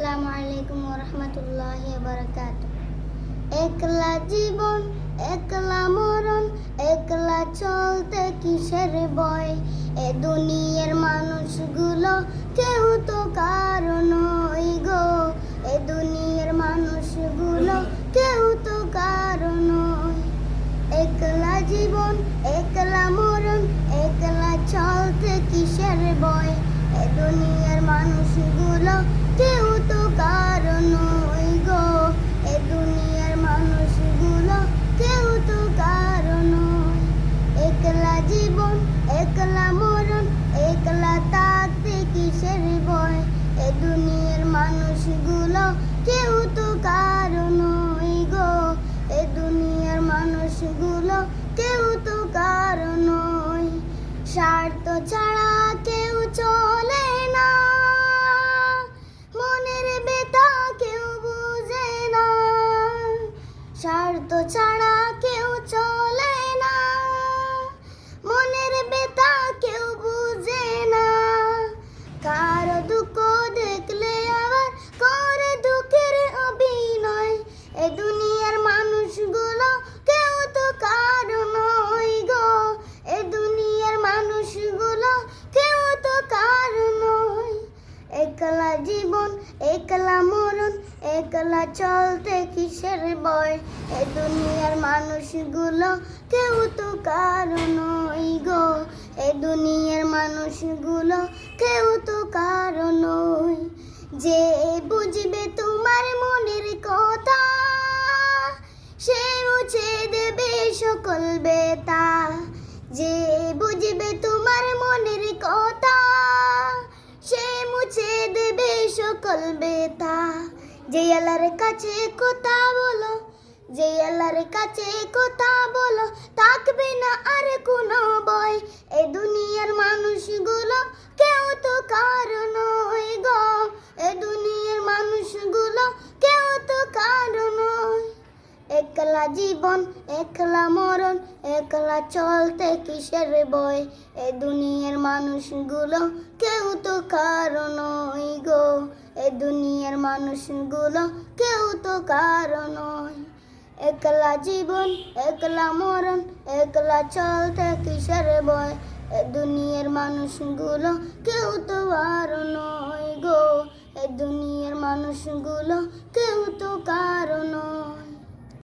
আসসালামু আলাইকুম রহমতুল্লাহ বারকাত একলা জীবন, একলা মরণ, একলা চলতে কিসের বয় এ দুনিয়ার মানুষগুলো কেউ তো কারণ গো। এ দুনিয়ার মানুষগুলো কেউ তো কারণ একলা জীবন, একলা মরণ, একলা চলতে কিসের বয় এ দুনিয়ার মানুষগুলো কেউ তো কারণ গো, এ দুনিয়ার মানুষগুলো কেউ তো কারণ। একলা জীবন, একলা মরণ, একলা থাকতে কিসের ভয় এ দুনিয়ার মানুষগুলো কেউ তো কারণ গো, এ দুনিয়ার মানুষগুলো কেউ তো কারণ স্বার্থ ছাড়া কেউ দুঃখ দেখলে আবার করে দুঃখের অভিনয়। এ দুনিয়ার মানুষগুলো কেউ তো কারও নয় গো। এ দুনিয়ার মানুষগুলো কেউ তো কারও নয়। একলা জীবন, একলা মরণ, একলা চলতে কিসের বয় এ দুনিয়ার মানুষগুলো কেউ তো কারণ ওই গো। এ দুনিয়ার মানুষগুলো কেউ তো ওই যে বুঝবে তোমার মনের কথা, সে মুছে দেবে সকল বেতা যে বুঝবে তোমার মনের কথা, সে মুছে দেবে সকল বেতা যে আল্লাহর কাছে কথা বলো, যে আল্লাহর কাছে কথা বলো, থাকবে না আর কোনো বয় এ দুনিয়ার মানুষগুলো একলা জীবন, একলা মরণ, একলা চলতে কিসের বয় এ দুনিয়ার মানুষগুলো কেউ তো কারণ গো। এ দুনিয়ার মানুষগুলো কেউ তো কারণ একলা জীবন, একলা মরণ, একলা চলতে কিসের বয় এ দুনিয়ার মানুষগুলো কেউ তো কারণ ওই গো। এ দুনিয়ার মানুষগুলো কেউ তো কারণ